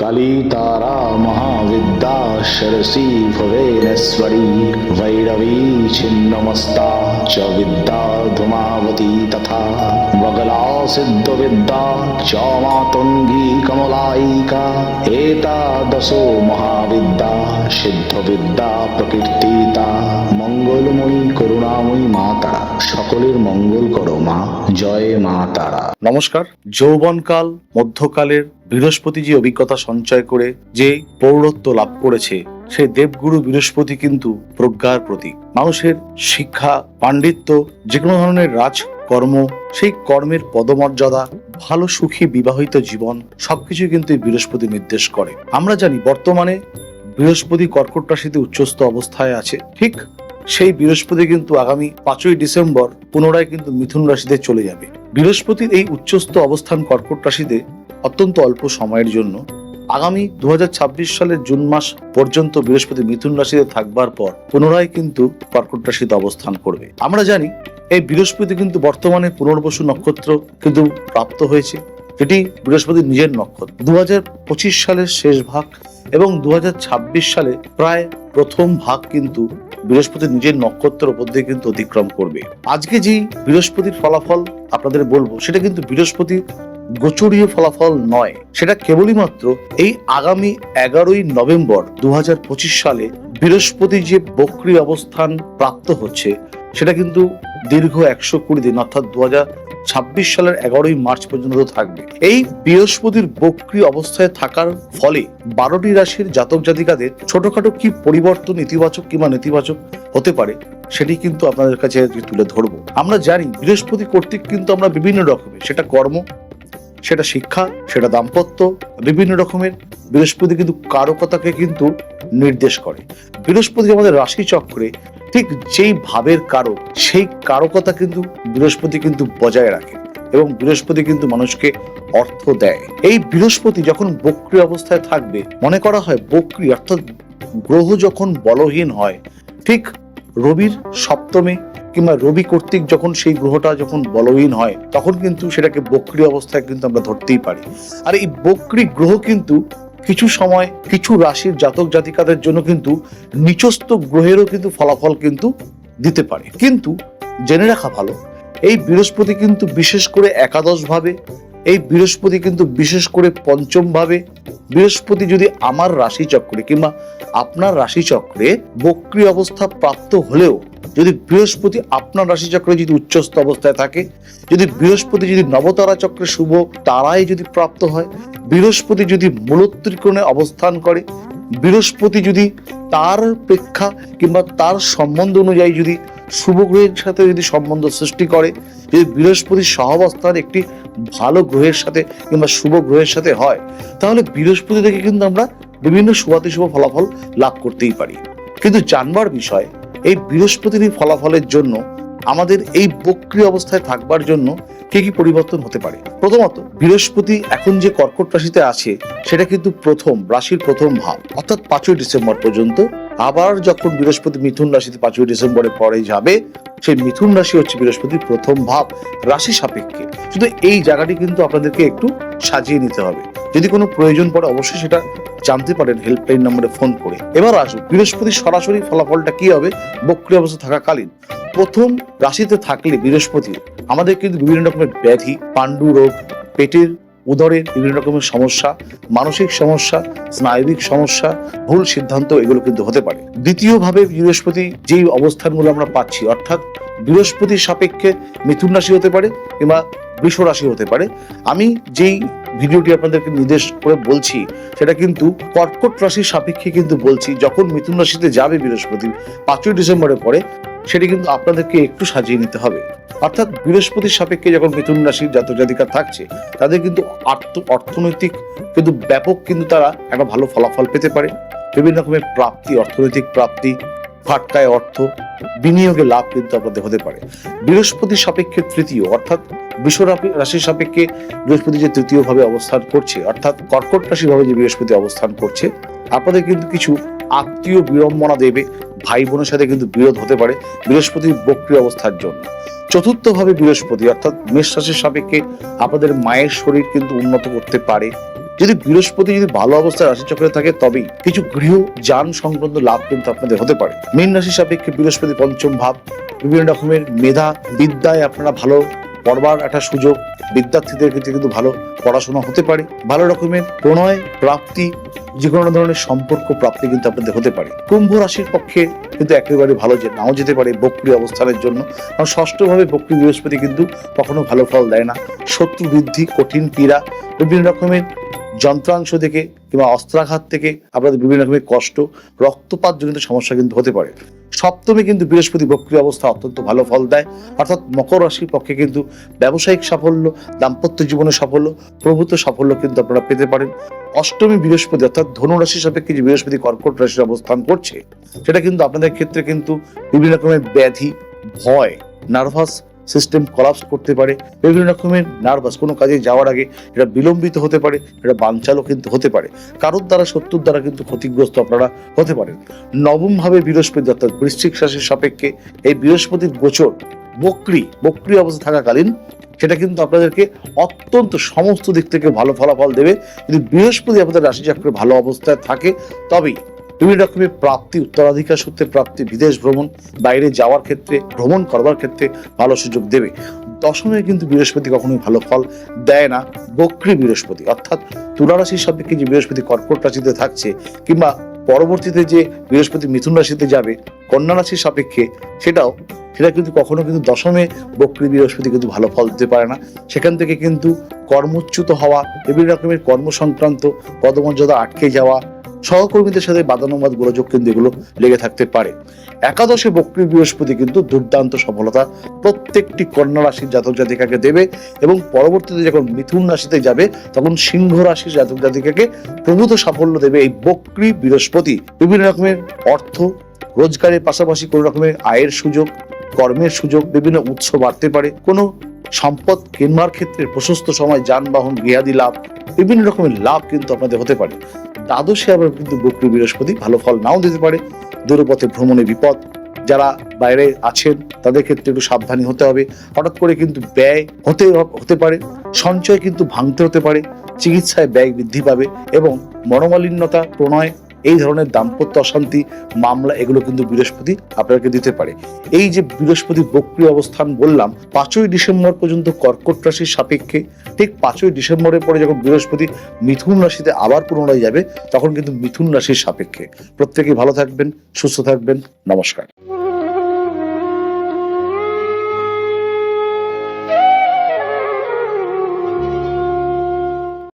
কালী তারা মহাবিদ্যা সরসী ভবেনস্বরী ভৈরবী ছিন্নমস্তা চ বিদ্যা ধুমাবতী তথা বগলা সিদ্ধবিদ্যা চ মাতঙ্গী কমলায়িকা এতাদশো মহাবিদ্যা সিদ্ধবিদ্যা প্রকীর্তিতা মঙ্গলময়ী করুণাময়ী মা তারা সকলের মঙ্গল করো মা, জয় মা তারা। নমস্কার, যৌবনকাল, মধ্যকালের বৃহস্পতি যে অভিজ্ঞতা সঞ্চয় করে যে পৌরত্ব লাভ করেছে, সেই দেবগুরু বৃহস্পতি কিন্তু প্রজ্ঞার প্রতীক। মানুষের শিক্ষা, পাণ্ডিত্য যে কোনো ধরনের রাজকর্ম, সেই কর্মের পদমর্যাদা, ভালো সুখী বিবাহিত জীবন সবকিছু কিন্তু বৃহস্পতি নির্দেশ করে। আমরা জানি বর্তমানে বৃহস্পতি কর্কট রাশিতে উচ্চস্থ অবস্থায় আছে। ঠিক সেই বৃহস্পতি কিন্তু আগামী পাঁচই ডিসেম্বর পুনরায় কিন্তু মিথুন রাশিতে চলে যাবে। বৃহস্পতির এই উচ্চস্থ অবস্থান কর্কট রাশিতে অত্যন্ত অল্প সময়ের জন্য। আগামী দু সালের জুন মাস পর্যন্ত বৃহস্পতি মিথুন রাশিতে থাকবার পর পুনরায় কিন্তু কর্কট রাশিতে অবস্থান করবে। আমরা জানি, এই বৃহস্পতি কিন্তু বর্তমানে পুনর্বসু নক্ষত্র কিন্তু প্রাপ্ত হয়েছে। এটি বৃহস্পতির নিজের নক্ষত্র। দু হাজার পঁচিশ সালের শেষ ভাগ এবং দু হাজার ছাব্বিশ সালে প্রায় প্রথম ভাগ কিন্তু বৃহস্পতি নিজের নক্ষত্রের উপর দিয়ে কিন্তু অতিক্রম করবে। আজকে যে বৃহস্পতির ফলাফল আপনাদের বলব, সেটা কিন্তু বৃহস্পতি গোচরীয় ফলাফল নয়। সেটা কেবলই মাত্র এই আগামী এগারোই নভেম্বর দু হাজার পঁচিশ সালে বৃহস্পতি যে বক্রি অবস্থান প্রাপ্ত হচ্ছে, সেটা কিন্তু দীর্ঘ একশো কুড়ি দিন, অর্থাৎ দু ছাব্বিশ সালের এগারোই মার্চ পর্যন্ত থাকবে। এই বৃহস্পতির বক্রি অবস্থায় থাকার ফলে বারোটি রাশির জাতক জাতিকাদের ছোটখাটো কি পরিবর্তন ইতিবাচক কিংবা নেতিবাচক হতে পারে, সেটি কিন্তু আপনাদের কাছে তুলে ধরবো। আমরা জানি বৃহস্পতি কর্তৃক কিন্তু আমরা বিভিন্ন রকমের, সেটা কর্ম, সেটা শিক্ষা, সেটা দাম্পত্য, বিভিন্ন রকমের। বৃহস্পতি কিন্তু কারকতাকে কিন্তু নির্দেশ করে। বৃহস্পতি আমাদের রাশি চক্রে ঠিক যেই ভাবের কারক, সেই কারকতা কিন্তু বৃহস্পতি কিন্তু বজায় রাখে এবং বৃহস্পতি কিন্তু মানুষকে অর্থ দেয়। এই বৃহস্পতি যখন বক্রি অবস্থায় থাকবে, মনে করা হয় বক্রি, অর্থাৎ গ্রহ যখন বলহীন হয়, ঠিক রবির সপ্তমে কিংবা রবি কর্তৃক যখন সেই গ্রহটা যখন বলহীন হয়, তখন কিন্তু সেটাকে বক্রি অবস্থায় কিন্তু আমরা ধরতেই পারি। আর এই বক্রি গ্রহ কিন্তু কিছু সময়, কিছু রাশির জাতক জাতিকাদের জন্য কিন্তু নিচস্থ গ্রহেরও কিন্তু ফলাফল কিন্তু দিতে পারে। কিন্তু জেনে রাখা ভালো, এই বৃহস্পতি কিন্তু বিশেষ করে একাদশ ভাবে, এই বৃহস্পতি কিন্তু বিশেষ করে পঞ্চম ভাবে বৃহস্পতি যদি আমার রাশি চক্রে কিংবা আপনার রাশি চক্রে বক্রি অবস্থা প্রাপ্ত হলেও, যদি বৃহস্পতি আপনার রাশি চক্রে যদি উচ্চস্থ অবস্থায় থাকে, যদি বৃহস্পতি যদি নবতারা চক্রে শুভ তারাই যদি প্রাপ্ত হয়, বৃহস্পতি যদি মূলত্রিকোণে অবস্থান করে, বৃহস্পতি যদি তার প্রেক্ষা কিংবা তার সম্বন্ধ অনুযায়ী যদি শুভ গ্রহের সাথে যদি সম্বন্ধ সৃষ্টি করে, যদি বৃহস্পতি সহাবস্থান একটি ভালো গ্রহের সাথে কিংবা শুভ গ্রহের সাথে হয়, তাহলে বৃহস্পতি থেকে কিন্তু আমরা বিভিন্ন শুভাতিশুভ ফলাফল লাভ করতেই পারি। কিন্তু জানবার বিষয়, এই বৃহস্পতির ফলাফলের জন্য আমাদের এই বক্রি অবস্থায় থাকবার জন্য কি কি পরিবর্তন হতে পারে? প্রথমত, বৃহস্পতি এখন যে কর্কট রাশিতে আছে, সেটা কিন্তু প্রথম, রাশির প্রথম ভাব। অর্থাৎ পাঁচই ডিসেম্বর পর্যন্ত আবার যখন বৃহস্পতি মিথুন রাশিতে পাঁচই ডিসেম্বরের পরে যাবে, সেই মিথুন রাশি হচ্ছে বৃহস্পতির প্রথম ভাব, রাশি সাপেক্ষে। শুধু এই জায়গাটি কিন্তু আপনাদেরকে একটু সাজিয়ে নিতে হবে। যদি কোনো প্রয়োজন পড়ে, অবশ্যই সেটা জানতে পারেন হেল্পলাইন নম্বরে ফোন করে। এবার আসুন বৃহস্পতি সরাসরি ফলাফলটা কি হবে? বক্রিয় অবস্থা থাকাকালীন। প্রথম রাশিতে থাকলে বৃহস্পতি, আমাদের কিন্তু বিভিন্ন রকমের ব্যাধি, পাণ্ডু রোগ, পেটের উদরের বিভিন্ন রকমের সমস্যা, মানসিক সমস্যা, স্নায়বিক সমস্যা, ভুল সিদ্ধান্ত এগুলো কিন্তু হতে পারে। দ্বিতীয়ভাবে বৃহস্পতি, যেই অবস্থানগুলো আমরা পাচ্ছি, অর্থাৎ বৃহস্পতির সাপেক্ষে মিথুন রাশি হতে পারে কিংবা বৃষ রাশি হতে পারে, আমি যেই ভিডিওটি আপনাদেরকে নির্দেশ করে বলছি, সেটা কিন্তু কর্কট রাশির সাপেক্ষে কিন্তু বলছি, যখন মিথুন রাশিতে যাবে বৃহস্পতি, পাঁচই ডিসেম্বরের পরে সেটি কিন্তু আপনাদেরকে একটু সাজিয়ে নিতে হবে। অর্থাৎ বৃহস্পতির সাপেক্ষে যখন মিথুন রাশির জাতক জাতিকা থাকছে, তাদের কিন্তু আর্থ, অর্থনৈতিক কিন্তু ব্যাপক কিন্তু তারা একটা ভালো ফলাফল পেতে পারে। বিভিন্ন রকমের প্রাপ্তি, অর্থনৈতিক প্রাপ্তি, ফাটকায় অর্থ, বিনিয়োগে লাভ কিন্তু আপনাদের হতে পারে। বৃহস্পতির সাপেক্ষে তৃতীয়, অর্থাৎ রাশি- রাশির সাপেক্ষে বৃহস্পতি যে তৃতীয় ভাবে অবস্থান করছে, অর্থাৎ কর্কট রাশি ভাবে যে বৃহস্পতি অবস্থান করছে, আপনাদের কিন্তু কিছু আত্মীয় বিড়ম্বনা দেবে ভাই বোনের সাথে কিন্তু বিরোধ হতে পারে বৃহস্পতির বক্রি অবস্থার জন্য। চতুর্থ ভাবে বৃহস্পতি, অর্থাৎ মেষ রাশির সাপেক্ষে আপনাদের মায়ের শরীর কিন্তু উন্নত করতে পারে। যদি বৃহস্পতি যদি ভালো অবস্থায় রাশি চক্রে থাকে, তবেই কিছু গৃহ যান সংক্রান্ত লাভ কিন্তু আপনাদের হতে পারে। মীন রাশির সাপেক্ষে বৃহস্পতি পঞ্চম ভাব, বিভিন্ন রকমের মেধা বিদ্যায় আপনারা ভালো পড়বার একটা সুযোগ, বিদ্যার্থীদের ক্ষেত্রে কিন্তু ভালো পড়াশোনা হতে পারে। ভালো রকমের প্রণয়, প্রাপ্তি যে কোনো ধরনের সম্পর্ক প্রাপ্তি কিন্তু আপনাদের হতে পারে। কুম্ভ রাশির পক্ষে কিন্তু একেবারে ভালো যে নাও যেতে পারে বক্রি অবস্থানের জন্য। কারণ ষষ্ঠভাবে বক্রি বৃহস্পতি কিন্তু কখনো ভালো ফল দেয় না। শত্রু বৃদ্ধি, কঠিন পীড়া, বিভিন্ন রকমের যন্ত্রাংশ থেকে কিংবা অস্ত্রাঘাত থেকে আপনাদের বিভিন্ন রকমের কষ্ট, রক্তপাত জনিত সমস্যা কিন্তু হতে পারে। সপ্তমে কিন্তু বৃহস্পতি বক্রি অবস্থা অত্যন্ত ভালো ফল দেয়। অর্থাৎ মকর রাশির পক্ষে কিন্তু ব্যবসায়িক সাফল্য, দাম্পত্য জীবনে সাফল্য, প্রভূত সাফল্য কিন্তু আপনারা পেতে পারেন। অষ্টমী বৃহস্পতি অর্থাৎ ধনু রাশির সাপেক্ষে যে বৃহস্পতি কর্কট রাশির অবস্থান করছে, সেটা কিন্তু আপনাদের ক্ষেত্রে কিন্তু বিভিন্ন রকমের ব্যাধি, ভয়, নার্ভাস সিস্টেম কলাপস করতে পারে, বিভিন্ন রকমের নার্ভাস কোনো কাজে যাওয়ার আগে এটা বিলম্বিত হতে পারে, এটা বানচালও কিন্তু হতে পারে। কারোর দ্বারা, শত্রুর দ্বারা কিন্তু ক্ষতিগ্রস্ত আপনারা হতে পারেন। নবম ভাবে বৃহস্পতি, অর্থাৎ বৃশ্চিক রাশির সাপেক্ষে এই বৃহস্পতির গোচর, বক্রি বক্রি অবস্থা থাকাকালীন সেটা কিন্তু আপনাদেরকে অত্যন্ত সমস্ত দিক থেকে ভালো ফলাফল দেবে। যদি বৃহস্পতি আপনাদের রাশিচক্রে ভালো অবস্থায় থাকে, তবেই বিভিন্ন রকমের প্রাপ্তি, উত্তরাধিকার সূত্রে প্রাপ্তি, বিদেশ ভ্রমণ, বাইরে যাওয়ার ক্ষেত্রে, ভ্রমণ করবার ক্ষেত্রে ভালো সুযোগ দেবে। দশমে কিন্তু বৃহস্পতি কখনোই ভালো ফল দেয় না। বক্রী বৃহস্পতি, অর্থাৎ তুলা রাশির সাপেক্ষে যে বৃহস্পতি কর্কট রাশিতে থাকছে, কিংবা পরবর্তীতে যে বৃহস্পতি মিথুন রাশিতে যাবে, কন্যা রাশির সাপেক্ষে সেটাও, সেটা কিন্তু কখনো কিন্তু দশমে বক্রী বৃহস্পতি কিন্তু ভালো ফল দিতে পারে না। সেখান থেকে কিন্তু কর্মচ্যুত হওয়া, বিভিন্ন রকমের কর্ম সংক্রান্ত পদমর্যাদা আটকে যাওয়া সহকর্মীদের সাথে বাদানুবাদ গোলযোগ কিন্তু এগুলো লেগে থাকতে পারে। একাদশে বক্রী বৃহস্পতি কিন্তু দুর্দান্ত সফলতা প্রত্যেকটি কন্যা রাশির জাতক জাতিকাকে দেবে এবং পরবর্তীতে যখন মিথুন রাশিতে যাবে, তখন সিংহ রাশির জাতক জাতিকাকে প্রভূত সাফল্য দেবে এই বক্রী বৃহস্পতি। বিভিন্ন রকমের অর্থ, রোজগারের পাশাপাশি কোনো রকমের আয়ের সুযোগ, কর্মের সুযোগ, বিভিন্ন উৎস বাড়তে পারে। কোনো সম্পদ কেনবার ক্ষেত্রে প্রশস্ত সময়, যানবাহন, গৃহাদি লাভ, বিভিন্ন রকমের লাভ কিন্তু আপনাদের হতে পারে। দ্বাদশে আবার কিন্তু বক্রু বৃহস্পতি ভালো ফল নাও দিতে পারে। দূরপথে ভ্রমণে বিপদ। যারা বাইরে আছেন, তাদের ক্ষেত্রে একটু সাবধানী হতে হবে। হঠাৎ করে কিন্তু ব্যয় হতে হতে পারে। সঞ্চয় কিন্তু ভাঙতে হতে পারে। চিকিৎসায় ব্যয় বৃদ্ধি পাবে এবং মনোমালিন্যতা, প্রণয় এই ধরনের দাম্পত্য অশান্তি, মামলা, এগুলো কিন্তু বৃহস্পতি আপনাকে দিতে পারে। এই যে বৃহস্পতি বক্রি অবস্থান বললাম, পাঁচই ডিসেম্বর পর্যন্ত কর্কট রাশির সাপেক্ষে, ঠিক পাঁচই ডিসেম্বরের পরে যখন বৃহস্পতি মিথুন রাশিতে আবার পুনরায় যাবে, তখন কিন্তু মিথুন রাশির সাপেক্ষে। প্রত্যেকেই ভালো থাকবেন, সুস্থ থাকবেন, নমস্কার।